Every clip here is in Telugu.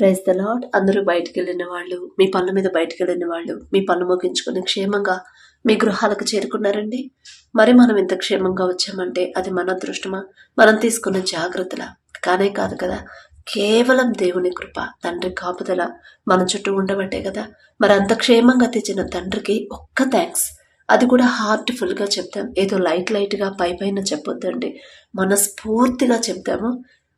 ప్రైజ్ ద లాడ్ అందరూ బయటికి వెళ్ళిన వాళ్ళు మీ పనుల మీద బయటికి వెళ్ళిన వాళ్ళు మీ పనులు ముగించుకుని క్షేమంగా మీ గృహాలకు చేరుకున్నారండి. మరి మనం ఇంత క్షేమంగా వచ్చామంటే అది మన అదృష్టమా? మనం తీసుకున్న జాగ్రత్తల? కానే కాదు కదా కేవలం దేవుని కృప తండ్రి కాపుదల మన చుట్టూ ఉండబట్టే కదా. మరి అంత క్షేమంగా తెచ్చిన తండ్రికి ఒక్క థ్యాంక్స్ అది కూడా హార్ట్ఫుల్గా చెప్తాం. ఏదో లైట్ లైట్గా పై పైన చెప్పొద్దండి. మనస్ఫూర్తిగా చెప్తాము.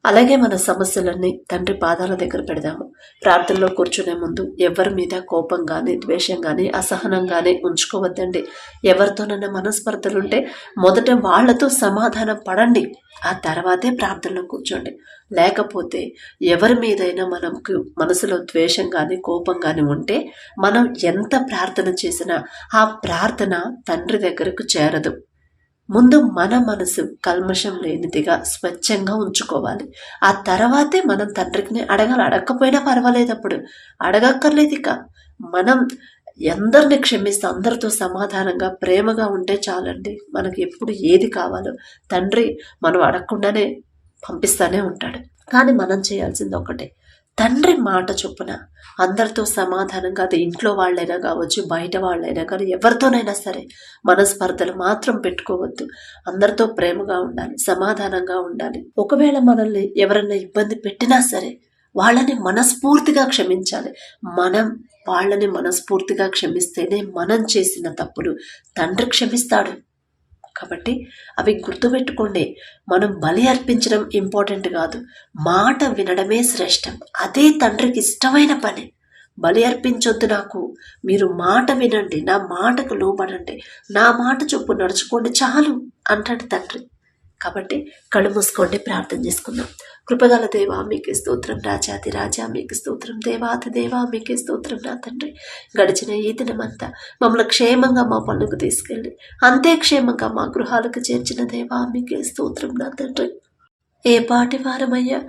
అలాగే మన సమస్యలన్నీ తండ్రి పాదాల దగ్గర పెడదాము. ప్రార్థనలో కూర్చునే ముందు ఎవరి మీద కోపం కానీ ద్వేషం కానీ అసహనం కానీ ఉంచుకోవద్దండి. ఎవరితోనైనా మనస్పర్ధలుంటే మొదట వాళ్ళతో సమాధానం పడండి. ఆ తర్వాతే ప్రార్థనలో కూర్చోండి. లేకపోతే ఎవరి మీదైనా మనకు మనసులో ద్వేషం కానీ కోపం కానీ ఉంటే మనం ఎంత ప్రార్థన చేసినా ఆ ప్రార్థన తండ్రి దగ్గరకు చేరదు. ముందు మన మనసు కల్మషం లేనిదిగా స్వచ్ఛంగా ఉంచుకోవాలి. ఆ తర్వాతే మనం తండ్రికి అడగాలి. అడగకపోయినా పర్వాలేదు అప్పుడు. అడగక్కర్లేదు ఇక. మనం ఎందరిని క్షమిస్తే అందరితో సమాధానంగా ప్రేమగా ఉంటే చాలండి. మనకి ఎప్పుడు ఏది కావాలో. తండ్రి మనం అడగకుండానే పంపిస్తానే ఉంటాడు. కానీ మనం చేయాల్సింది ఒకటే. తండ్రి మాట చొప్పున అందరితో సమాధానంగా అది ఇంట్లో వాళ్ళైనా కావచ్చు బయట వాళ్ళైనా కానీ ఎవరితోనైనా సరే మనస్పర్ధలు మాత్రం పెట్టుకోవద్దు. అందరితో ప్రేమగా ఉండాలి సమాధానంగా ఉండాలి. ఒకవేళ మనల్ని ఎవరైనా ఇబ్బంది పెట్టినా సరే వాళ్ళని మనస్ఫూర్తిగా క్షమించాలి. మనం వాళ్ళని మనస్ఫూర్తిగా క్షమిస్తేనే మనం చేసిన తప్పులు తండ్రి క్షమిస్తాడు. కాబట్టి అవి గుర్తుపెట్టుకోండి. మనం బలి అర్పించడం ఇంపార్టెంట్ కాదు. మాట వినడమే శ్రేష్టం. అదే తండ్రికి ఇష్టమైన పని. బలి అర్పించొద్దు నాకు. మీరు మాట వినండి. నా మాటకు లోబడండి. నా మాట చొప్పు నడుచుకోండి చాలు అంటాడు తండ్రి. కాబట్టి కళ్ళు మూసుకోండి ప్రార్థన చేసుకుందాం. కృపగల దేవా మీకు స్తోత్రం. రాజాది రాజా మీకు స్తోత్రం. దేవాతి దేవా మీకు స్తోత్రం నా తండ్రి. గడిచిన ఈ దినమంతా మమ్మల్ని క్షేమంగా మా పనులకు తీసుకెళ్ళి అంతే క్షేమంగా మా గృహాలకు చేర్చిన దేవా మీకు స్తోత్రం నా తండ్రి. ఏ పాటి వారమయ్యా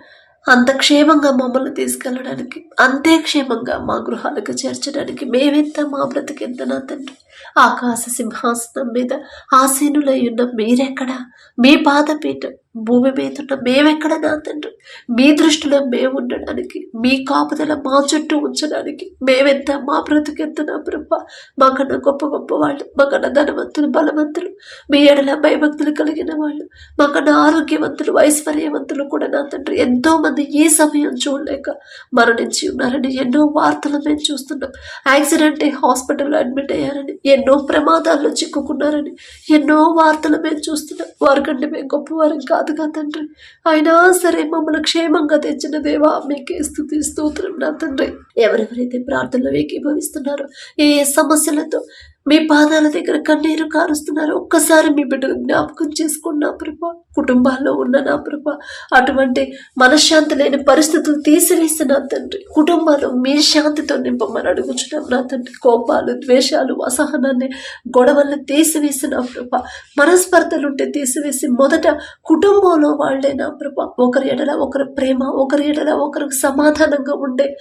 అంత క్షేమంగా మమ్మల్ని తీసుకెళ్ళడానికి అంతే క్షేమంగా మా గృహాలకు చేర్చడానికి మేమెంత మా బ్రతికెంత నా తండ్రి. ఆకాశ సింహాసనం మీద ఆసీనులై ఉన్న మీరెక్కడా? మీ పాదపీఠం భూమి మీద ఉన్న మేమెక్కడ నా తండ్రి? మీ దృష్టిలో మేము ఉండడానికి మీ కాపుదల మా చుట్టూ ఉంచడానికి మేమెంత మా బ్రతుకెంత నా ప్రభ మాకన్నా గొప్ప గొప్ప వాళ్ళు మాకన్నా ధనవంతులు బలవంతులు మీ ఎడల భయభక్తులు కలిగిన వాళ్ళు మాకన్నా ఆరోగ్యవంతులు ఐశ్వర్యవంతులు కూడా నా తండ్రి. ఎంతో మంది ఈ సమయం చూడలేక మరణించి ఉన్నారని ఎన్నో వార్తలు మేము చూస్తున్నాం. యాక్సిడెంట్ హాస్పిటల్లో అడ్మిట్ అయ్యారని ఎన్నో ప్రమాదాల్లో చిక్కుకున్నారని ఎన్నో వార్తలు మేము చూస్తున్నాం. వారికంటే మేము గొప్పవారం కాదుగా తండ్రి. అయినా సరే మమ్మల్ని క్షేమంగా తెచ్చిన దేవా మీకే స్థుతి స్తోత్రం నా తండ్రి. ఎవరెవరైతే ప్రార్థనలు ఏకీభవిస్తున్నారో ఏ ఏ సమస్యలతో మీ పాదాల దగ్గర కన్నీరు కారుస్తున్నారు. ఒక్కసారి మీ బిడ్డను జ్ఞాపకం చేసుకోండి నా ప్రభ. కుటుంబాల్లో ఉన్న నా ప్రభ. అటువంటి మనశ్శాంతి లేని పరిస్థితులు తీసివేసిన నా తండ్రి. కుటుంబాలు మీ శాంతితో నింపమని అడుగుచున్నాం నా తండ్రి. కోపాలు ద్వేషాలు అసహనాన్ని గొడవల్ని తీసివేసిన ప్రభ. మనస్పర్ధలుంటే తీసివేసి మొదట కుటుంబంలో వాళ్ళే నా ప్రభ. ఒకరి ఎడల ఒకరి ప్రేమ ఒకరి ఎడల ఒకరికి సమాధానంగా ఉండే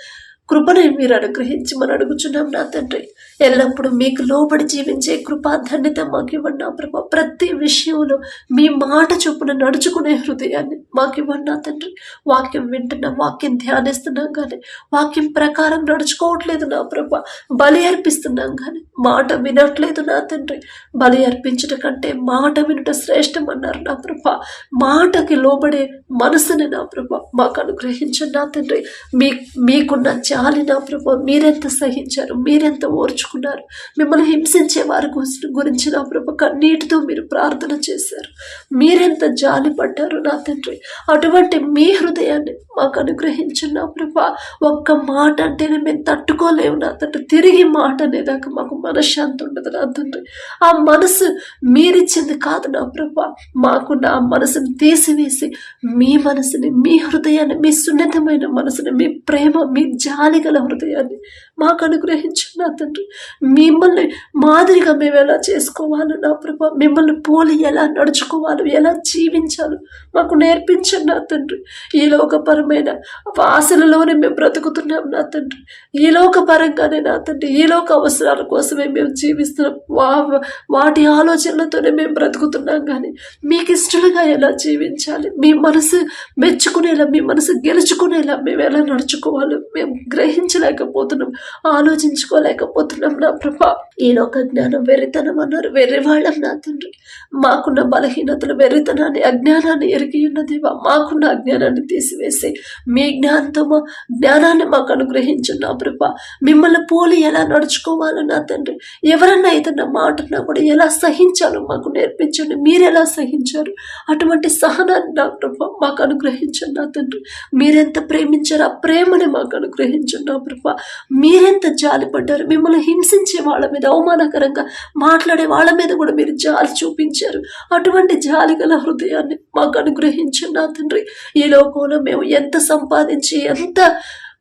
కృపను మీరు అనుగ్రహించి మనం అడుగుచున్నాం నా తండ్రి. ఎల్లప్పుడూ మీకు లోబడి జీవించే కృపాధన్యత మాకు ఇవ్వండి నా ప్రభా ప్రతి విషయంలో మీ మాట చొప్పున నడుచుకునే హృదయాన్ని మాకు ఇవ్వండి నా తండ్రి. వాక్యం వింటున్నా వాక్యం ధ్యానిస్తున్నాం కానీ వాక్యం ప్రకారం నడుచుకోవట్లేదు నా ప్రభా. బలి అర్పిస్తున్నాం కానీ మాట వినట్లేదు నా తండ్రి. బలి అర్పించట కంటే మాట వినుట శ్రేష్టం అన్నారు నా ప్రభా. మాటకి లోబడే మనసుని నా ప్రభ మాకు అనుగ్రహించండి నా తండ్రి. మీ మీకున్న జాలి నా ప్రభ మీరెంత సహించారు మీరెంత దాచుకున్నారు మిమ్మల్ని హింసించే వారి గురించి- గురించి నా ప్రభు కన్నీటితో మీరు ప్రార్థన చేశారు. మీరెంత జాలి పడ్డారు నా తండ్రి. అటువంటి మీ హృదయాన్ని మాకు అనుగ్రహించిన నా ప్రభా. ఒక్క మాట అంటేనే మేము తట్టుకోలేము నా తండ్రి. తిరిగి మాట అనేదాకా మాకు మనశ్శాంతి ఉండదు నా తండ్రి. ఆ మనసు మీరిచ్చింది కాదు నా ప్రభా. మాకు నా మనసుని తీసివేసి మీ మనసుని మీ హృదయాన్ని మీ సున్నితమైన మనసుని మీ ప్రేమ మీ జాలి గల హృదయాన్ని మాకు అనుగ్రహించండి నా తండ్రి మిమ్మల్ని మాదిరిగా మేము ఎలా చేసుకోవాలో నా ప్రభా? మిమ్మల్ని పోలి ఎలా నడుచుకోవాలో? ఎలా జీవించాలో? మాకు నేర్పించండి నా తండ్రి. ఈ లోకపరమైన ఆశలలోనే మేము బ్రతుకుతున్నాం నా తండ్రి. ఈ లోకపరంగానే నా తండ్రి ఈ లోక అవసరాల కోసమే మేము జీవిస్తున్నాం. వా వాటి ఆలోచనలతోనే మేము బ్రతుకుతున్నాం కానీ మీకు ఇష్టలుగా ఎలా జీవించాలి? మీ మనసు మెచ్చుకునేలా మీ మనసు గెలుచుకునేలా మేము ఎలా నడుచుకోవాలో? మేము గ్రహించలేకపోతున్నాం. ఆలోచించుకోలేకపోతున్నాం నా ప్రభా. ఈ లోక జ్ఞానం వెర్రితనం అన్నారు. వెర్రివాళ్ళం నా తండ్రి. మాకున్న బలహీనతలు వెర్రితనాన్ని అజ్ఞానాన్ని ఎరిగి ఉన్నదేవా మాకున్న అజ్ఞానాన్ని తీసివేసి మీ జ్ఞానంతో మా జ్ఞానాన్ని మాకు అనుగ్రహించు నా ప్రభా. మిమ్మల్ని పోలి ఎలా నడుచుకోవాలో నా తండ్రి. ఎవరన్నా ఏదన్నా మాటన్నా కూడా ఎలా సహించాలో మాకు నేర్పించండి. మీరు ఎలా సహించారు? అటువంటి సహనాన్ని నా ప్రభా మాకు అనుగ్రహించండి నా తండ్రి. మీరెంత ప్రేమించారు ఆ ప్రేమని మాకు అనుగ్రహించండి నా ప్రభా. మీరెంత జాలిపడ్డారు? మిమ్మల్ని హింసించే వాళ్ళ మీద అవమానకరంగా మాట్లాడే వాళ్ళ మీద కూడా మీరు జాలి చూపించారు. అటువంటి జాలి గల హృదయాన్ని మాకు అనుగ్రహించండి నా తండ్రి. ఈ లోకంలో మేము ఎంత సంపాదించి ఎంత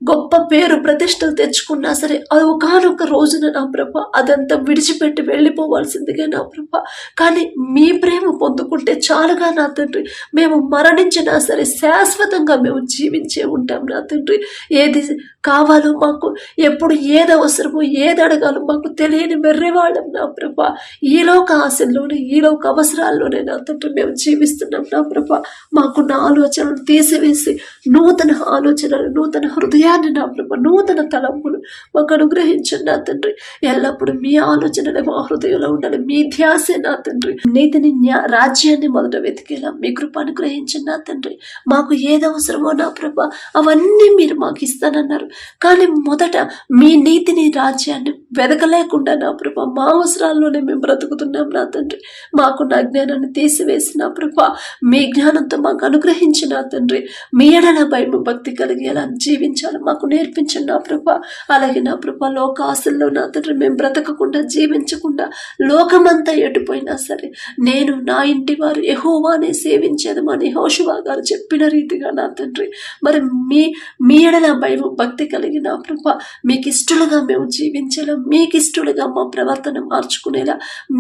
గొప్ప పేరు ప్రతిష్టలు తెచ్చుకున్నా సరే అది ఒకనొక రోజున నా ప్రభ అదంతా విడిచిపెట్టి వెళ్ళిపోవాల్సిందిగా నా ప్రభ. కానీ మీ ప్రేమ పొందుకుంటే చాలుగా నా తండ్రి. మేము మరణించినా సరే శాశ్వతంగా మేము జీవించే ఉంటాం నా తండ్రి. ఏది కావాలో మాకు ఎప్పుడు ఏది అవసరమో ఏది అడగాలో మాకు తెలియని వెర్రేవాళ్ళం నా ప్రభ. ఈలోక ఆశల్లోనే ఈలోక అవసరాల్లోనే నా తండ్రి మేము జీవిస్తున్నాం నా ప్రభ. మాకున్న ఆలోచనలు తీసివేసి నూతన ఆలోచనలు నూతన హృదయాన్ని నా ప్రభ నూతన తలంపులు మాకు అనుగ్రహించండి నా తండ్రి. ఎల్లప్పుడూ మీ ఆలోచనలే మా హృదయంలో ఉండాలి. మీ ధ్యాసే నా తండ్రి. నీతిని రాజ్యాన్ని మొదట వెతికేలా మీ కృప అనుగ్రహించండి నా తండ్రి. మాకు ఏది అవసరమో నా ప్రభ అవన్నీ మీరు మాకు ఇస్తానన్నారు. కానీ మొదట మీ నీతిని రాజ్యాన్ని వెదకలేకుండా నా ప్రభ మా అవసరాల్లోనే మేము బ్రతుకుతున్నాం నా తండ్రి. మాకు నా జ్ఞానాన్ని తీసివేసి నా ప్రభ మీ జ్ఞానంతో మాకు అనుగ్రహించిన తండ్రి. మీ ఎడల భయం భక్తి కలిగేలా జీవించాలి మాకు నేర్పించండి నా ప్రభ. అలాగే నా ప్రభ లోక ఆశల్లో నా తండ్రి మేము బ్రతకకుండా జీవించకుండా లోకమంతా ఎటుపోయినా సరే నేను నా ఇంటి వారు ఎహోవానే సేవించేది మా నిహోషువా గారు చెప్పిన రీతిగా నా తండ్రి. మరి మీ మీ ఎడల భయం భక్తి కలిగిన ప్రభ మీకు ఇష్టలుగా మేము జీవించేలా మీకు ఇష్టలుగా మా ప్రవర్తన మార్చుకునేలా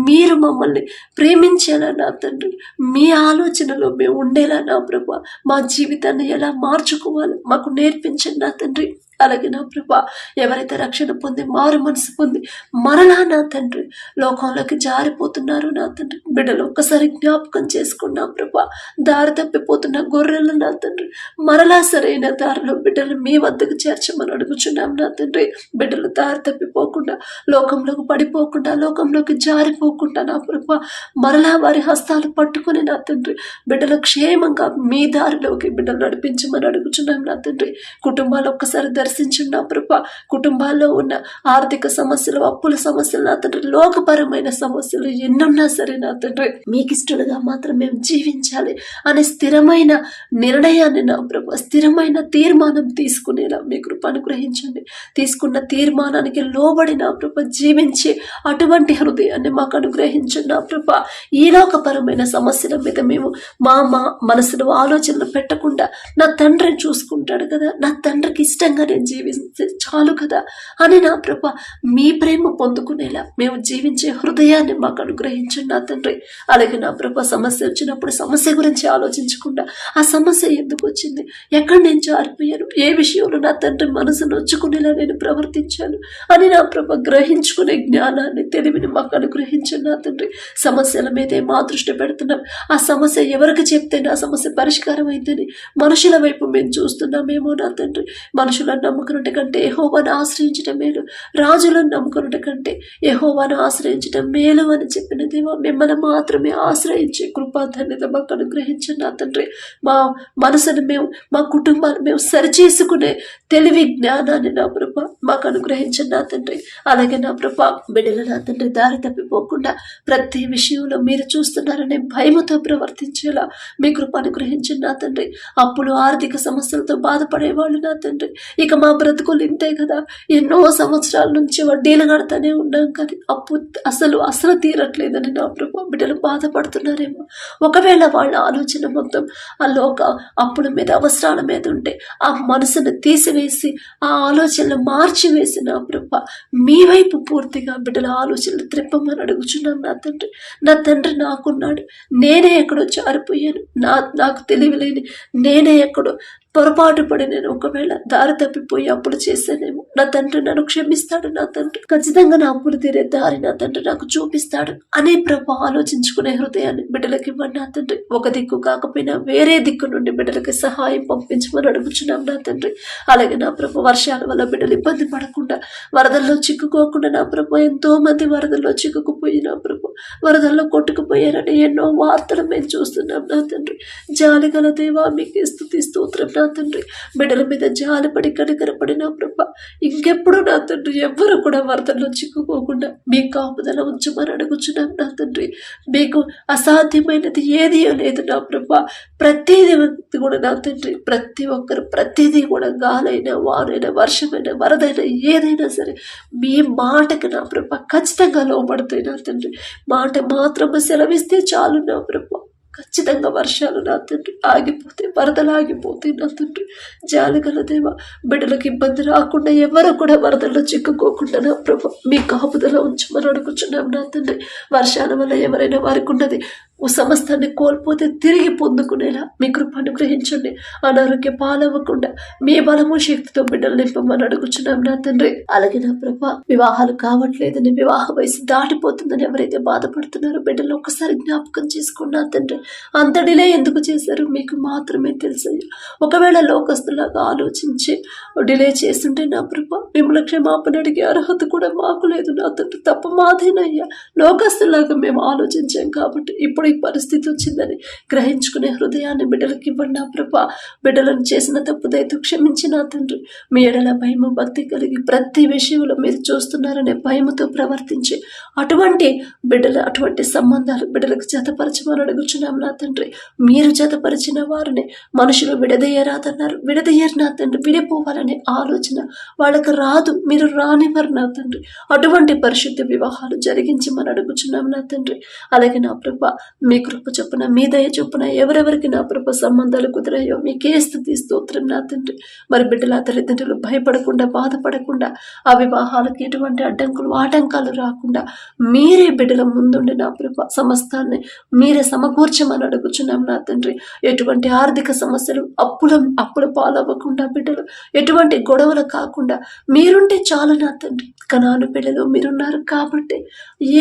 మీరు మమ్మల్ని ప్రేమించేలా నా తండ్రి మీ ఆలోచనలో మేము ఉండేలా నా ప్రభ మా జీవితాన్ని ఎలా మార్చుకోవాలి మాకు నేర్పించండి నా తండ్రి. Salut అలాగే నా ప్రభా. ఎవరైతే రక్షణ పొంది మారు మనసు పొంది మరలా నా తండ్రి లోకంలోకి జారిపోతున్నారు నా తండ్రి. బిడ్డలు ఒక్కసారి జ్ఞాపకం చేసుకున్నా ప్రభా. దారి తప్పిపోతున్న గొర్రెలు నా తండ్రి. మరలా సరైన దారిలో బిడ్డలు మీ వద్దకు చేర్చమని అడుగుచున్నాం నా తండ్రి. బిడ్డలు దారి తప్పిపోకుండా లోకంలోకి పడిపోకుండా లోకంలోకి జారిపోకుండా నా ప్రభా. మరలా వారి హస్తాలు పట్టుకుని నా తండ్రి. బిడ్డలు క్షేమంగా మీ దారిలోకి బిడ్డలు నడిపించమని అడుగుచున్నాం నా తండ్రి. కుటుంబాలు ఒక్కసారి దర్శించున్నా ప్రభా కుటుంబాల్లో ఉన్న ఆర్థిక సమస్యలు అప్పుల సమస్యలు నా తండ్రి లోకపరమైన సమస్యలు ఎన్నున్నా సరే నా తండ్రి మీకు ఇష్టలుగా మాత్రం మేము జీవించాలి అనే స్థిరమైన నిర్ణయాన్ని నా ప్రభా స్థిరమైన తీర్మానం తీసుకునేలా మీ కృప అనుగ్రహించండి. తీసుకున్న తీర్మానానికి లోబడి నా ప్రభ జీవించి అటువంటి హృదయాన్ని మాకు అనుగ్రహించండి నా ప్రభ. ఈ లోకపరమైన సమస్యల మీద మేము మా మా మనసులో ఆలోచనలు పెట్టకుండా నా తండ్రిని చూసుకుంటాడు కదా నా తండ్రికి ఇష్టంగా నేను జీవించే చాలు కదా? అని నా ప్రభ మీ ప్రేమ పొందుకునేలా మేము జీవించే హృదయాన్ని మాకు అనుగ్రహించండి నా తండ్రి. అలాగే నా ప్రభ సమస్య వచ్చినప్పుడు సమస్య గురించి ఆలోచించకుండా ఆ సమస్య ఎందుకు వచ్చింది? ఎక్కడ నేను జారిపోయాను ఏ విషయంలో నా తండ్రి మనసు నొచ్చుకునేలా నేను ప్రవర్తించాను? అని నా ప్రభ గ్రహించుకునే జ్ఞానాన్ని తెలివిని మాకు అనుగ్రహించండి నా తండ్రి. సమస్యల మీదే మా దృష్టి పెడుతున్నాం. ఆ సమస్య ఎవరికి చెప్తే నా సమస్య పరిష్కారం అయిందని మనుషుల వైపు మేము చూస్తున్నామేమో నా తండ్రి. మనుషులన్న నమ్ముకున్నట కంటే యహోవాను ఆశ్రయించడం మేలు. రాజులను నమ్ముకున్నట కంటే యహోవాను ఆశ్రయించడం మేలు అని చెప్పిన దేవా మిమ్మల్ని మాత్రమే ఆశ్రయించే కృపాధన్యత మాకు అనుగ్రహించండి నా తండ్రి. మా మనసును మేము మా కుటుంబాన్ని మేము సరిచేసుకునే తెలివి జ్ఞానాన్ని నా ప్రభ మాకు అనుగ్రహించండి నా తండ్రి. అలాగే నా ప్రభ బిడ్డలు నా తండ్రి దారి తప్పిపోకుండా ప్రతి విషయంలో మీరు చూస్తున్నారనే భయముతో ప్రవర్తించేలా మీ కృప అనుగ్రహించండి నా తండ్రి. అప్పుడు ఆర్థిక సమస్యలతో బాధపడేవాళ్ళు నా తండ్రి. ఇక ఇక మా బ్రతుకులు ఇంతే కదా. ఎన్నో సంవత్సరాల నుంచి వడ్డీలు కడతానే ఉన్నాం కానీ అప్పు అసలు అసలు తీరట్లేదని నా ప్రభు బిడ్డలు బాధపడుతున్నారేమో. ఒకవేళ వాళ్ళ ఆలోచన మొత్తం ఆ లోక అప్పుల మీద అవసరాల మీద ఉంటే ఆ మనసును తీసివేసి ఆ ఆలోచనలు మార్చివేసి నా ప్రభ మీ వైపు పూర్తిగా బిడ్డల ఆలోచనలు త్రిప్పమని అడుగుచున్నాను నా తండ్రి. నా తండ్రి నాకున్నాడు. నేనే ఎక్కడో జారిపోయాను. నా నాకు తెలివిలేని నేనే ఎక్కడో పొరపాటు పడి నేను ఒకవేళ దారి తప్పిపోయి అప్పులు చేశానేమో నా తండ్రి నన్ను క్షమిస్తాడు నా తండ్రి ఖచ్చితంగా నా అప్పులు తీరే దారి నా తండ్రి నాకు చూపిస్తాడు అనే ప్రభు ఆలోచించుకునే హృదయాన్ని బిడ్డలకి ఇవ్వండి నా తండ్రి. ఒక దిక్కు కాకపోయినా వేరే దిక్కు నుండి బిడ్డలకి సహాయం పంపించమని అడుగుచున్నాం నా తండ్రి. అలాగే నా ప్రభు వర్షాల వల్ల బిడ్డలు ఇబ్బంది పడకుండా వరదల్లో చిక్కుకోకుండా నా ప్రభు ఎంతో మంది వరదల్లో చిక్కుకుపోయి నా ప్రభు వరదల్లో కొట్టుకుపోయారని ఎన్నో వార్తలు మేము చూస్తున్నాం నా తండ్రి. జాలి గల దేవా మీకు స్థుతి స్తోత్రం. నా తండ్రి బిడ్డల మీద జాలిపడి కనికరపడి నా ప్రభ ఇంకెప్పుడు నా తండ్రి ఎవ్వరు కూడా వరదల్లో చిక్కుకోకుండా మీ కాపుదల ఉంచమని అడుగుచున్నాం నా తండ్రి. మీకు అసాధ్యమైనది ఏది లేదు నా ప్రభ. ప్రతిదీ కూడా నా తండ్రి. ప్రతి ఒక్కరు ప్రతిదీ కూడా గాలైనా వారైనా వర్షమైనా వరదైనా ఏదైనా సరే మీ మాటకి నా ప్రభ ఖచ్చితంగా లోపడతాయి నా తండ్రి. మాట మాత్రమే సెలవిస్తే చాలు నా ప్రభ. ఖచ్చితంగా వర్షాలు నా తండ్రి ఆగిపోతే వరదలు ఆగిపోతే నా తండ్రి. జాలిగల దేవ బిడ్డలకు ఇబ్బంది రాకుండా ఎవరు కూడా వరదల్లో చిక్కుకోకుండా నా ప్రభు మీ కాపుదల ఉంచమని అడుగుచున్నాం నా తండ్రి. వర్షాల వల్ల ఎవరైనా వారికి ఉన్నది ఓ సమస్తాన్ని కోల్పోతే తిరిగి పొందుకునేలా మీ కృప అనుగ్రహించండి. అనారోగ్య పాలవ్వకుండా మీ బలము శక్తితో బిడ్డలు నింపమని అడుగుచున్నాం నా తండ్రి. అలాగే నా ప్రభ వివాహాలు కావట్లేదని వివాహ వయసు దాటిపోతుందని ఎవరైతే బాధపడుతున్నారో బిడ్డలు ఒక్కసారి జ్ఞాపకం చేసుకోండి నా తండ్రి. అంత డిలే ఎందుకు చేశారు మీకు మాత్రమే తెలుసు ఒకవేళ లోకస్తులాగా ఆలోచించి డిలే చేస్తుంటే నా ప్రభ మిమ్మల్ని క్షమాపణ అడిగే అర్హత కూడా మాకు లేదు నా తండ్రి. తప్ప మాదేనయ్యా. లోకస్తులాగా మేము ఆలోచించాం కాబట్టి ఇప్పుడు ఈ పరిస్థితి వచ్చిందని గ్రహించుకునే హృదయాన్ని బిడ్డలకి ఇవ్వండి నా ప్రభ. బిడ్డలను చేసిన తప్పు దయతో క్షమించి నా తండ్రి. మీ ఎడల భయము భక్తి కలిగి ప్రతి విషయంలో మీరు చూస్తున్నారనే భయముతో ప్రవర్తించి అటువంటి బిడ్డల అటువంటి సంబంధాలు బిడ్డలకు జతపరచమని అడుగుచున్నాం నా తండ్రి. మీరు జతపరిచిన వారిని మనుషులు విడదయ్యరాదన్నారు విడదీయరు నా తండ్రి. విడిపోవాలనే ఆలోచన వాళ్ళకి రాదు. మీరు రానివ్వరు నా తండ్రి. అటువంటి పరిశుద్ధ వివాహాలు జరిగించమని అడుగుచున్నాం నా తండ్రి. అలాగే నా ప్రభా మీ కృప చొప్పున మీ దయ చొప్పున ఎవరెవరికి నా ప్రభ సంబంధాలు కుదిరాయో మీకే స్థుతి స్తోత్రం నా తండ్రి. మరి బిడ్డల తల్లిదండ్రులు భయపడకుండా బాధపడకుండా ఆ వివాహాలకు ఎటువంటి అడ్డంకులు ఆటంకాలు రాకుండా మీరే బిడ్డల ముందుండి నా ప్రభ సమస్తాన్ని మీరే సమకూర్చమని అడుగుచున్నాం నా తండ్రి. ఎటువంటి ఆర్థిక సమస్యలు అప్పుల అప్పుల పాలవ్వకుండా బిడ్డలు ఎటువంటి గొడవలు కాకుండా మీరుంటే చాలు నా తండ్రి. కనాను బిడ్డలు మీరున్నారు కాబట్టి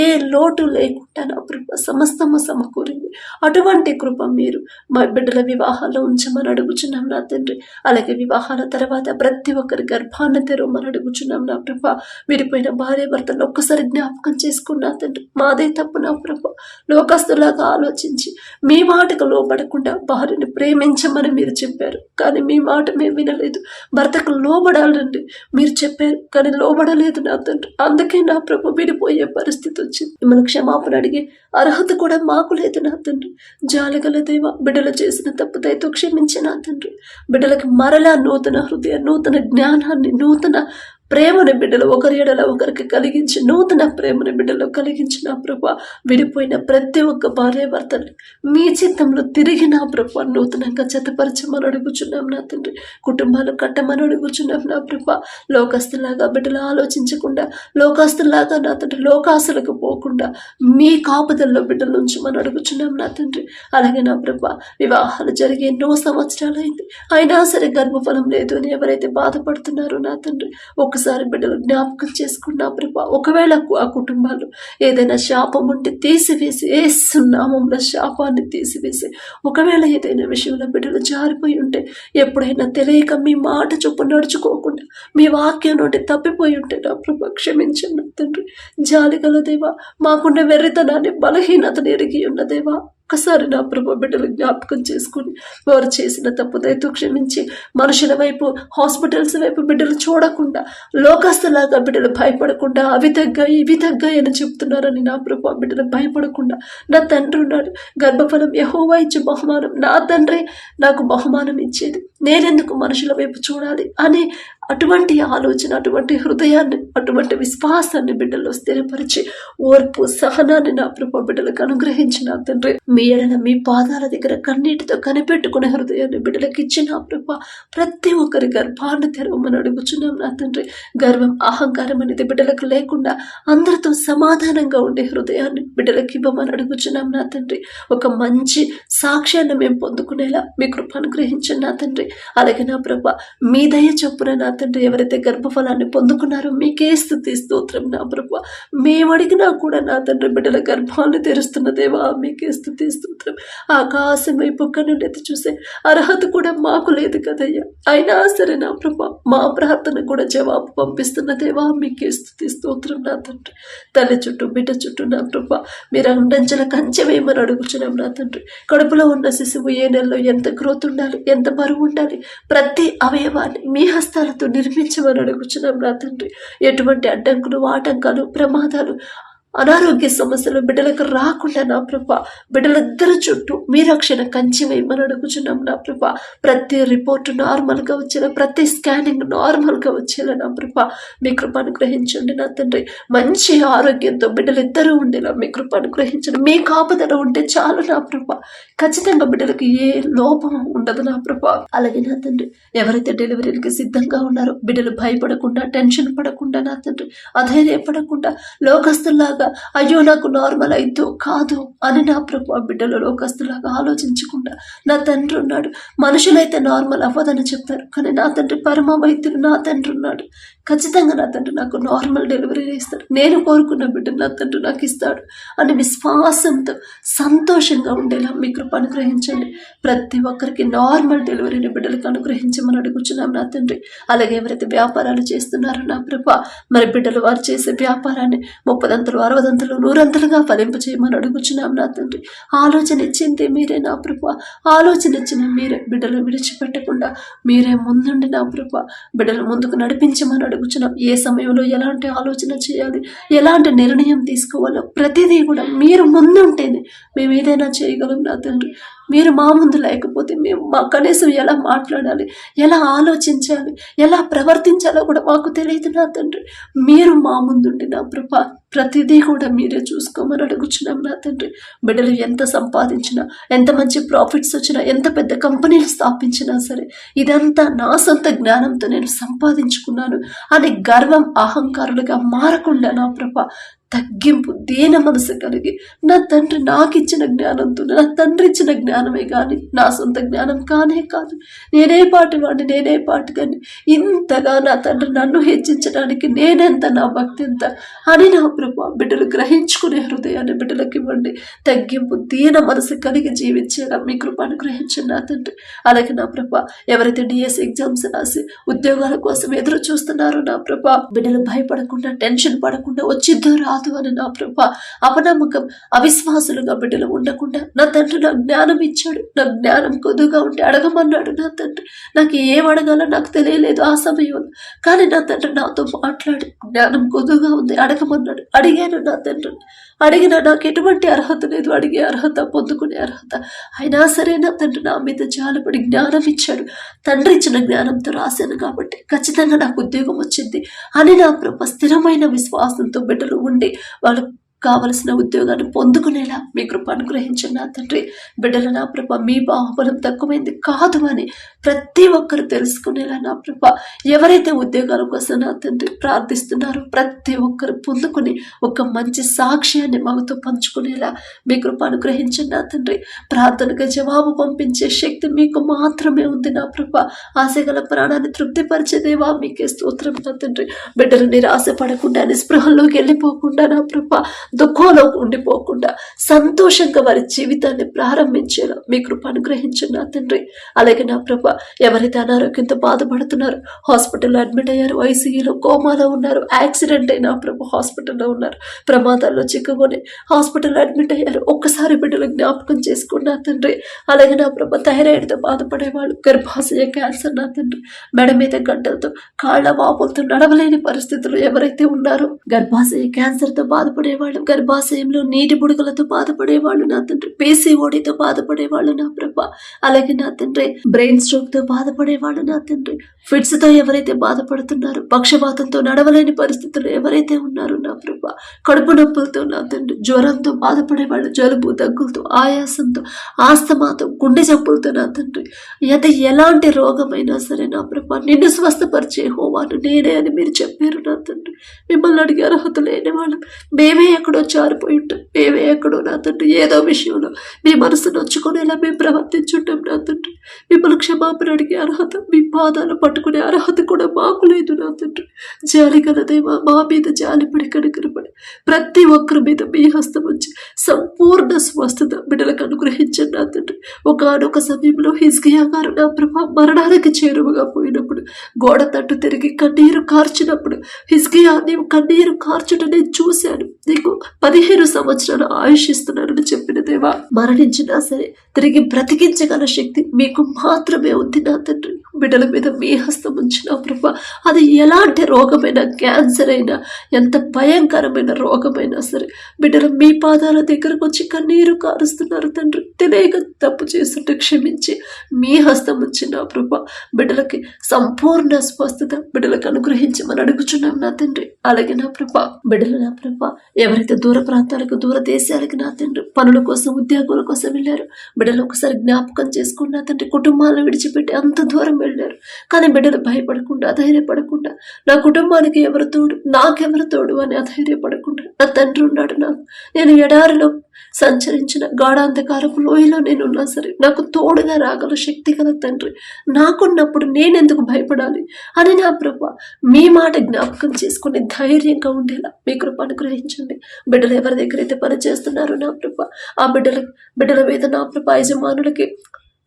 ఏ లోటు లేకుండా నా ప్రభ సమస్తము సమకూరింది అటువంటి కృప మీరు మా బిడ్డల వివాహాల్లో ఉంచమని అడుగుచున్నాం నా తండ్రి. అలాగే వివాహాల తర్వాత ప్రతి ఒక్కరి గర్భాన్ని తెరవమని అడుగుచున్నాం నా ప్రభ. విడిపోయిన భార్య భర్తలు ఒక్కసారి జ్ఞాపకం చేసుకున్నా తండ్రి. మాదే తప్పు నా ప్రభ. లోకస్తులాగా ఆలోచించి మీ మాటకు లోబడకుండా భార్యని ప్రేమించమని మీరు చెప్పారు. కానీ మీ మాట మేము వినలేదు. భర్తకు లోబడాలండి. మీరు చెప్పారు కానీ లోబడలేదు నా తండ్రి. అందుకే నా ప్రభు విడిపోయే పరిస్థితి వచ్చింది. మిమ్మల్ని క్షమాపణ అడిగే అర్హత కూడా మాకు లేదు నా తండ్రి. జాలగల దేవ బిడ్డలు చేసిన తప్పు దయతో క్షమించి తండ్రి. బిడ్డలకి మరలా నూతన హృదయ నూతన జ్ఞానాన్ని నూతన ప్రేమని బిడ్డలు ఒకరి ఎడల ఒకరికి కలిగించి నూతన ప్రేమని బిడ్డలు కలిగించిన ప్రభ విడిపోయిన ప్రతి ఒక్క భార్యవర్తని మీ చిత్తంలో తిరిగి నా ప్రభ నూతనంగా జతపరచమని అడుగుచున్నాం నా తండ్రి. కుటుంబాలు కట్టమని అడుగుచున్నాం నా ప్రభ. లోకస్తులాగా బిడ్డలు ఆలోచించకుండా లోకాస్తులాగా నా తండ్రి లోకాసులకు పోకుండా మీ కాపుదల్లో బిడ్డల నుంచి మనం అడుగుచున్నాం నా తండ్రి. అలాగే నా ప్రభ వివాహాలు జరిగి ఎన్నో సంవత్సరాలైంది. అయినా సరే గర్భఫలం లేదు అని ఎవరైతే బాధపడుతున్నారో నా తండ్రి ఒక ఒకసారి బిడ్డలు జ్ఞాపకం చేసుకున్నా ప్రభా. ఒకవేళ ఆ కుటుంబాలు ఏదైనా శాపం ఉంటే తీసివేసి ఏసునామంలో శాపాన్ని తీసివేసి ఒకవేళ ఏదైనా విషయంలో బిడ్డలు జారిపోయి ఉంటే ఎప్పుడైనా తెలియక మీ మాట చొప్పు నడుచుకోకుండా మీ వాక్యం నుండి తప్పిపోయి ఉంటే నా ప్రభా క్షమించండి తండ్రి. జాలిగల దేవా మాకున్న వెర్రితనాన్ని బలహీనతని ఎరిగి ఉన్న దేవా ఒక్కసారి నా ప్రభు బిడ్డలు జ్ఞాపకం చేసుకుని వారు చేసిన తప్పు దయతో క్షమించి మనుషుల వైపు హాస్పిటల్స్ వైపు బిడ్డలు చూడకుండా లోకస్తులాగా బిడ్డలు భయపడకుండా అవి తగ్గాయి ఇవి తగ్గాయి అని చెప్తున్నారని నా ప్రభు బిడ్డలు భయపడకుండా నా తండ్రి ఉన్నాడు. గర్భఫలం యహోవా ఇచ్చే బహుమానం నా తండ్రి నాకు బహుమానం ఇచ్చేది. నేనెందుకు మనుషుల వైపు చూడాలి అనే అటువంటి ఆలోచన అటువంటి హృదయాన్ని అటువంటి విశ్వాసాన్ని బిడ్డల్లో స్థిరపరిచి ఓర్పు సహనాన్ని నా ప్రభా బిడ్డలకు అనుగ్రహించిన తండ్రి మీ ఎడల మీ పాదాల దగ్గర కన్నీటితో కనిపెట్టుకునే హృదయాన్ని బిడ్డలకు ఇచ్చిన ప్రభ ప్రతి ఒక్కరి గర్భాన్ని తెరవమని అడుగుచున్నాం నా తండ్రి. గర్వం అహంకారం అనేది బిడ్డలకు లేకుండా అందరితో సమాధానంగా ఉండే హృదయాన్ని బిడ్డలకు ఇవ్వమని అడుగుచున్నాం నా తండ్రి. ఒక మంచి సాక్ష్యాన్ని మేము పొందుకునేలా మీ కృప అనుగ్రహించిన నా తండ్రి. అలాగే నా ప్రభ మీ దయ చొప్పున నా తండ్రి ఎవరైతే గర్భఫలాన్ని పొందుకున్నారో మీకే స్థుతి స్తోత్రం నా ప్రభ. మేమడిగినా కూడా నా తండ్రి బిడ్డల గర్భాన్ని తెరుస్తున్న దేవా మీకే స్థుతి స్తోత్రం. ఆకాశం వైపు నుండి ఎత్తి చూసే అర్హత కూడా మాకు లేదు కదయ్యా. అయినా సరే నా ప్రభ మా ప్రార్థన కూడా జవాబు పంపిస్తున్న దేవా మీకే స్థుతి స్తోత్రం నా తండ్రి. తల్లి చుట్టూ బిడ్డ చుట్టూ నా ప్రభ మీరు అండంచెల కంచె వేయమని అడుగుచున్నాం నా తండ్రి. కడుపులో ఉన్న శిశువు ఏ నెలలో ఎంత గ్రోత్ ఉండాలి ఎంత బరువు ఉండాలి ప్రతి అవయవాన్ని మీ హస్తాలతో నిర్మించమని అడుగుచున్నాం నా తండ్రి. ఎటువంటి అడ్డంకులు ఆటంకాలు ప్రమాదాలు అనారోగ్య సమస్యలు బిడ్డలకు రాకుండా నా ప్రభ బిడ్డలిద్దరి చుట్టూ మీ రక్షణ కంచి వేయమని అడుగుచున్నాం నా ప్రభ. ప్రతి రిపోర్ట్ నార్మల్గా వచ్చేలా ప్రతి స్కానింగ్ నార్మల్గా వచ్చేలా నా ప్రభ. మీ కృప అనుగ్రహించండి నా తండ్రి. మంచి ఆరోగ్యంతో బిడ్డలిద్దరూ ఉండేలా మీ కృప అనుగ్రహించండి. మీ కాపుదల ఉంటే చాలు నా ప్రభ. ఖచ్చితంగా బిడ్డలకు ఏ లోపం ఉండదు నా ప్రభ. అలాగే నా తండ్రి ఎవరైతే డెలివరీకి సిద్ధంగా ఉన్నారో బిడ్డలు భయపడకుండా టెన్షన్ పడకుండా నా తండ్రి అధైర్యపడకుండా లోకస్తుల్లాగా అయ్యో నాకు నార్మల్ అయిద్దో కాదు అని నా ప్రభు ఆ లోకస్తులాగా ఆలోచించకుండా నా తండ్రి ఉన్నాడు. మనుషులైతే నార్మల్ అవ్వదని చెప్తారు కానీ నా తండ్రి పరమ వైద్యుడు నా తండ్రి ఉన్నాడు. ఖచ్చితంగా నా తండ్రి నాకు నార్మల్ డెలివరీ ఇస్తాడు నేను కోరుకున్న బిడ్డ నా తండ్రి నాకు ఇస్తాడు అని విశ్వాసంతో సంతోషంగా ఉండేలా మీ కృప అనుగ్రహించండి. ప్రతి ఒక్కరికి నార్మల్ డెలివరీని బిడ్డలకు అనుగ్రహించమని అడుగుచున్నాం నా తండ్రి. అలాగే ఎవరైతే వ్యాపారాలు చేస్తున్నారో నా ప్రభ మరి బిడ్డలు వారు చేసే వ్యాపారాన్ని ముప్పదంతలు అరవదంతలు నూరంతులుగా ఫలింపు చేయమని అడుగుచున్నాం నా తండ్రి. ఆలోచన ఇచ్చింది మీరే నా ప్రభ. ఆలోచన ఇచ్చిన మీరే బిడ్డలు విడిచిపెట్టకుండా మీరే ముందుండి నా ప్రభ. బిడ్డలు ముందుకు నడిపించమని అడుగుచున్నాం. ఏ సమయంలో ఎలాంటి ఆలోచన చేయాలి? ఎలాంటి నిర్ణయం తీసుకోవాలో? ప్రతిదీ కూడా మీరు ముందుంటేనే మేము ఏదైనా చేయగలం నా తండ్రి. మీరు మా ముందు లేకపోతే మేము మా కనీసం ఎలా మాట్లాడాలి? ఎలా ఆలోచించాలి? ఎలా ప్రవర్తించాలో కూడా మాకు తెలియదు నా తండ్రి. మీరు మా ముందుండి నా ప్రభా. ప్రతిదీ కూడా మీరే చూసుకోమని అడుగుచున్నాం నా తండ్రి. బిడ్డలు ఎంత సంపాదించినా ఎంత మంచి ప్రాఫిట్స్ వచ్చినా ఎంత పెద్ద కంపెనీలు స్థాపించినా సరే ఇదంతా నా సొంత జ్ఞానంతో నేను సంపాదించుకున్నాను. అనే గర్వం అహంకారులుగా మారకుండా నా ప్రభ తగ్గింపు దీన మనసు కలిగి నా తండ్రి నాకు ఇచ్చిన జ్ఞానంతో నా తండ్రి ఇచ్చిన జ్ఞానమే కానీ నా సొంత జ్ఞానం కానే కాదు. నేనే పాటి వాడిని నేనే పాటి కానీ ఇంతగా నా తండ్రి నన్ను హెచ్చించడానికి నేనెంత నా భక్తి ఎంత అని నా ప్రభు బిడ్డలు గ్రహించుకునే హృదయాన్ని బిడ్డలకు ఇవ్వండి తగ్గింపు దీన మనసు కలిగి జీవించేలా మీ కృప అనుగ్రహించండి నా తండ్రి. అలాగే నా ప్రభ ఎవరైతే డిఎస్ ఎగ్జామ్స్ రాసి ఉద్యోగాల కోసం ఎదురు చూస్తున్నారో నా ప్రభ బిడ్డలు భయపడకుండా టెన్షన్ పడకుండా వచ్చిద్దో రా అని నా ప్రభ అపనమ్మకం అవిశ్వాసులుగా బిడ్డలు ఉండకుండా నా తండ్రి నాకు జ్ఞానం ఇచ్చాడు. నా జ్ఞానం కొద్దుగా ఉంటే అడగమన్నాడు నా తండ్రి. నాకు ఏం అడగాలో నాకు తెలియలేదు ఆ సమయంలో. కానీ నా తండ్రి నాతో మాట్లాడి జ్ఞానం కొద్దుగా ఉంది అడగమన్నాడు. అడిగాను నా తండ్రి. అడిగిన నాకు ఎటువంటి అర్హత లేదు. అడిగే అర్హత పొందుకునే అర్హత. అయినా సరే నా తండ్రి నా మీద జాలపడి జ్ఞానం ఇచ్చాడు. తండ్రి ఇచ్చిన జ్ఞానంతో రాశాను కాబట్టి ఖచ్చితంగా నాకు ఉద్యోగం వచ్చింది అని నా ప్రభ స్థిరమైన విశ్వాసంతో బిడ్డలు ఉండి వాళ్ళు కావలసిన ఉద్యోగాన్ని పొందుకునేలా మీ కృప అనుగ్రహించండి నా తండ్రి. బిడ్డల నా ప్రభ మీ బాహుబలం తక్కువైంది కాదు అని ప్రతి ఒక్కరు తెలుసుకునేలా నా ప్రభ ఎవరైతే ఉద్యోగాల కోసం నా తండ్రి ప్రార్థిస్తున్నారో ప్రతి ఒక్కరు పొందుకుని ఒక మంచి సాక్ష్యాన్ని మాతో పంచుకునేలా మీ కృప అనుగ్రహించండి నా తండ్రి. ప్రార్థనకు జవాబు పంపించే శక్తి మీకు మాత్రమే ఉంది నా ప్రభ ఆశగల ప్రాణాన్ని తృప్తిపరిచేదేవా మీకే స్తోత్రం నా తండ్రి. బిడ్డలు నిరాశ పడకుండా నిస్పృహల్లోకి వెళ్ళిపోకుండా నా ప్రభ దుఃఖంలో ఉండిపోకుండా సంతోషంగా వారి జీవితాన్ని ప్రారంభించేలా మీ కృప అనుగ్రహించండి నా తండ్రి. అలాగే నా ప్రభ ఎవరైతే అనారోగ్యంతో బాధపడుతున్నారు హాస్పిటల్లో అడ్మిట్ అయ్యారు ఐసీయూలో కోమాలో ఉన్నారు యాక్సిడెంట్ అయినా ప్రభు హాస్పిటల్లో ఉన్నారు ప్రమాదాల్లో చిక్కుకొని హాస్పిటల్లో అడ్మిట్ అయ్యారు ఒక్కసారి బిడ్డలు జ్ఞాపకం చేసుకున్న తండ్రి. అలాగే నా ప్రభ థైరాయిడ్తో బాధపడేవాళ్ళు గర్భాశయ క్యాన్సర్ నా తండ్రి. మెడ మీద గంటలతో కాళ్ళ వాపులతో నడవలేని పరిస్థితులు ఎవరైతే ఉన్నారో గర్భాశయ క్యాన్సర్తో బాధపడేవాళ్ళు గర్భాశయంలో నీటి బుడగలతో బాధపడేవాళ్ళు నా తండ్రి. పేసీఓడితో బాధపడేవాళ్ళు నా ప్రభ. అలాగే నా తండ్రి బ్రెయిన్ స్ట్రోక్తో బాధపడేవాళ్ళు నా తండ్రి. ఫిట్స్తో ఎవరైతే బాధపడుతున్నారో పక్షపాతంతో నడవలేని పరిస్థితుల్లో ఎవరైతే ఉన్నారో నా ప్రభ. కడుపు నొప్పులతో నా తండ్రి జ్వరంతో బాధపడేవాళ్ళు జలుబు దగ్గులతో ఆయాసంతో ఆస్తమాతో గుండె జబ్బులతో నా తండ్రి. అది ఎలాంటి రోగమైనా సరే నా ప్రభ నిన్ను స్వస్థపరిచే హోవాను నేనే అని మీరు చెప్పారు నా తండ్రి. మిమ్మల్ని అడిగే అర్హత లేని వాళ్ళం మేమే ఎక్కడ జారిపోయి ఉంటాం మేమే ఎక్కడో నా తండ్రి ఏదో విషయంలో మీ మనసు నొచ్చుకునేలా మేము ప్రవర్తించుంటాం నా తండ్రి. మిమ్మల్ని క్షమాపణ అడిగే అర్హత మీ పాదాలు పట్టుకునే అర్హత కూడా మాకు లేదు నా తండ్రి. జాలి గలదేవా మా మీద జాలిపడి కనుకరపడి ప్రతి ఒక్కరి మీద మీ హస్తం వచ్చి సంపూర్ణ స్వస్థత బిడ్డలకు అనుగ్రహించండి నా తండ్రి. ఒకనొక సమయంలో హిజ్కియా గారు నా ప్రభా మరణానికి చేరువగా పోయినప్పుడు గోడ తట్టు తిరిగి కన్నీరు కార్చినప్పుడు హిజ్కియా నీవు కన్నీరు కార్చుట నేను చూశాను. నీకు పదిహేను సంవత్సరాలు ఆయుషిస్తున్నారని చెప్పిన దేవా మరణించినా సరే తిరిగి బ్రతికించగల శక్తి మీకు మాత్రమే ఉంది నా తండ్రి. బిడ్డల మీద మీ హస్తం ఉంచిన ప్రభా అది ఎలాంటి రోగమైనా క్యాన్సర్ అయినా ఎంత భయంకరమైన రోగమైనా సరే బిడ్డలు మీ పాదాల దగ్గరకు వచ్చి కన్నీరు కారుస్తున్నారు తండ్రి. తెలియక తప్పు చేస్తుంటే క్షమించి మీ హస్తం ఉంచిన ప్రభా బిడ్డలకి సంపూర్ణ స్వస్థత బిడ్డలకు అనుగ్రహించమని అడుగుచున్నాం నా తండ్రి. అలాగే నా ప్రభా బిడ్డలు నా ప్రభా ఎవరైతే దూర ప్రాంతాలకు దూర దేశాలకు నా తండ్రి పనుల కోసం ఉద్యోగాల కోసం వెళ్ళారు బిడ్డలు ఒకసారి జ్ఞాపకం చేసుకుని నా తండ్రి కుటుంబాలను విడిచిపెట్టి అంత దూరం వెళ్ళారు. కానీ బిడ్డలు భయపడకుండా అధైర్యపడకుండా నా కుటుంబానికి ఎవరు తోడు నాకెవరు తోడు అని అధైర్యపడకుండా నా తండ్రి ఉన్నాడు నాకు. నేను ఎడారిలో సంచరించిన గాఢాంధకారపు లోయలో నేను ఉన్నా సరే నాకు తోడుగా రాగల శక్తి గల తండ్రి నాకున్నప్పుడు నేనెందుకు భయపడాలి? అని నా ప్రభ మీ మాట జ్ఞాపకం చేసుకుని ధైర్యంగా ఉండేలా మీ కృప అనుగ్రహించండి బిడ్డలు ఎవరి దగ్గర అయితే పని చేస్తున్నారో నా ప్రభ ఆ బిడ్డల బిడ్డల మీద నా ప్రభ యజమానులకి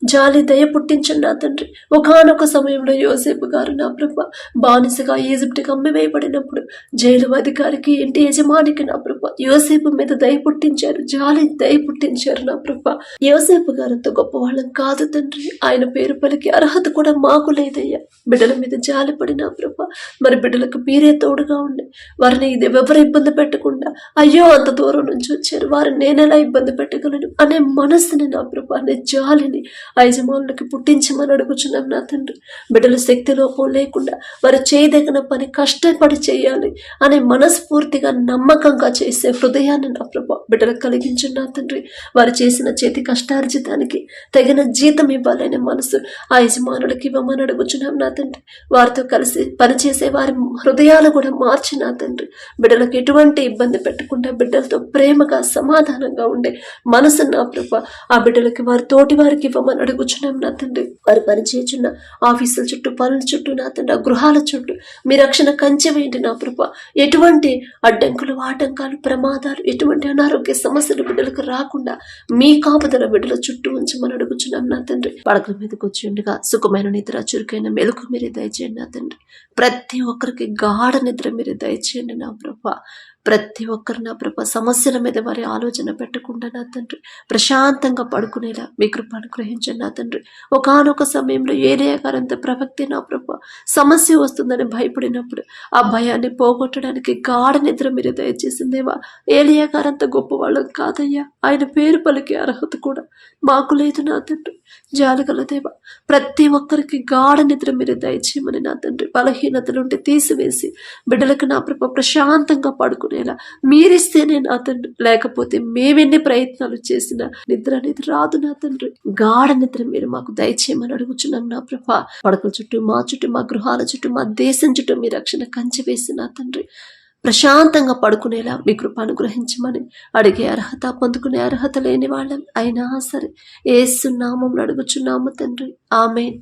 జాలి దయ పుట్టించండి నా తండ్రి. ఒకనొక సమయంలో యోసేపు గారు నా ప్రభ బానిసగా ఈజిప్ట్కి అమ్మివేయబడినప్పుడు జైలు అధికారికి ఇంటి యజమానికి నా ప్రభ యోసేపు మీద దయ పుట్టించారు జాలి దయ పుట్టించారు నా ప్రభ. యోసేపు గారంత గొప్పవాళ్ళం కాదు తండ్రి. ఆయన పేరు పలికి అర్హత కూడా మాకు లేదయ్యా. బిడ్డల మీద జాలి పడి నా ప్రభ మరి బిడ్డలకు మీరే తోడుగా ఉండి వారిని ఇది ఎవరు ఇబ్బంది పెట్టకుండా అయ్యో అంత దూరం నుంచి వచ్చారు వారిని నేనెలా ఇబ్బంది పెట్టగలను అనే మనస్సుని నా ప్రభ అనే జాలిని ఆ యజమానులకి పుట్టించమని అడుగుచున్నాం నా తండ్రి. బిడ్డల శక్తి లోపం లేకుండా వారు చేయదగిన పని కష్టపడి చేయాలి అనే మనస్ఫూర్తిగా నమ్మకంగా చేసే హృదయాన్ని నా ప్రభా బిడ్డలకు కలిగించు నా తండ్రి. వారు చేసిన చేతి కష్టార్జితానికి తగిన జీతం ఇవ్వాలనే మనసు ఆ యజమానులకి ఇవ్వమని అడుగుచున్నాం నా తండ్రి. వారితో కలిసి పనిచేసే వారి హృదయాలు కూడా మార్చి నా తండ్రి. బిడ్డలకు ఎటువంటి ఇబ్బంది పెట్టకుండా బిడ్డలతో ప్రేమగా సమాధానంగా ఉండే మనసు నా ప్రభా. ఆ బిడ్డలకి వారి తోటి వారికి ఇవ్వమని అడుగుచున్నాం నా తండ్రి. వారు పనిచేయుచున్న ఆఫీసుల చుట్టూ పనుల చుట్టూ నా తండ్రి గృహాల చుట్టూ మీ రక్షణ కంచె వేయండి నా ప్రభ ఎటువంటి అడ్డంకులు ఆటంకాలు ప్రమాదాలు ఎటువంటి అనారోగ్య సమస్యలు బిడ్డలకు రాకుండా మీ కాపుదల బిడ్డల చుట్టూ ఉంచమని అడుగుచున్నాం నా తండ్రి. పడకల మీదకి వచ్చి ఉండగా సుఖమైన నిద్ర చురుకైన మెలకు మీరే దయచేయండి నా తండ్రి. ప్రతి ఒక్కరికి గాఢ నిద్ర మీరే దయచేయండి నా ప్రభ. ప్రతి ఒక్కరు నా ప్రభ సమస్యల మీద వారి ఆలోచన పెట్టకుండా నా తండ్రి. ప్రశాంతంగా పడుకునేలా మీ కృప అనుగ్రహించండి నా తండ్రి. ఒకనొక సమయంలో ఏరియా గారంత ప్రవక్తి నా ప్రభ. సమస్య వస్తుందని భయపడినప్పుడు ఆ భయాన్ని పోగొట్టడానికి గాఢ నిద్ర మీరు దయచేసిందేవా ఏలియాగారంత గొప్ప గొప్పవాళ్ళం కాదయ్యా. ఆయన పేరు పలికే అర్హత కూడా మాకు లేదు నా తండ్రి. జాలగలదేవా ప్రతి ఒక్కరికి గాఢ నిద్ర మీరు దయచేయమని నా తండ్రి. బలహీనతలుంటే తీసివేసి బిడ్డలకు నా ప్రభ ప్రశాంతంగా పడుకునేలా మీరిస్తేనే నా తండ్రి. లేకపోతే మేమెన్ని ప్రయత్నాలు చేసినా నిద్ర అనేది రాదు నా తండ్రి. గాఢ నిద్ర మీరు మాకు దయచేయమని అడుగుచున్నాం నా ప్రభ. పడకల చుట్టూ మా చుట్టూ మా గృహాల చుట్టూ మా దేశం చుట్టూ మీ రక్షణ కంచె వేసి నా తండ్రి. ప్రశాంతంగా పడుకునేలా మీ కృప అనుగ్రహించమని అడిగే అర్హత పొందుకునే అర్హత లేని వాళ్ళం అయినా సరే ఏసు అడుగుచున్నాము తండ్రి. ఆమెన్.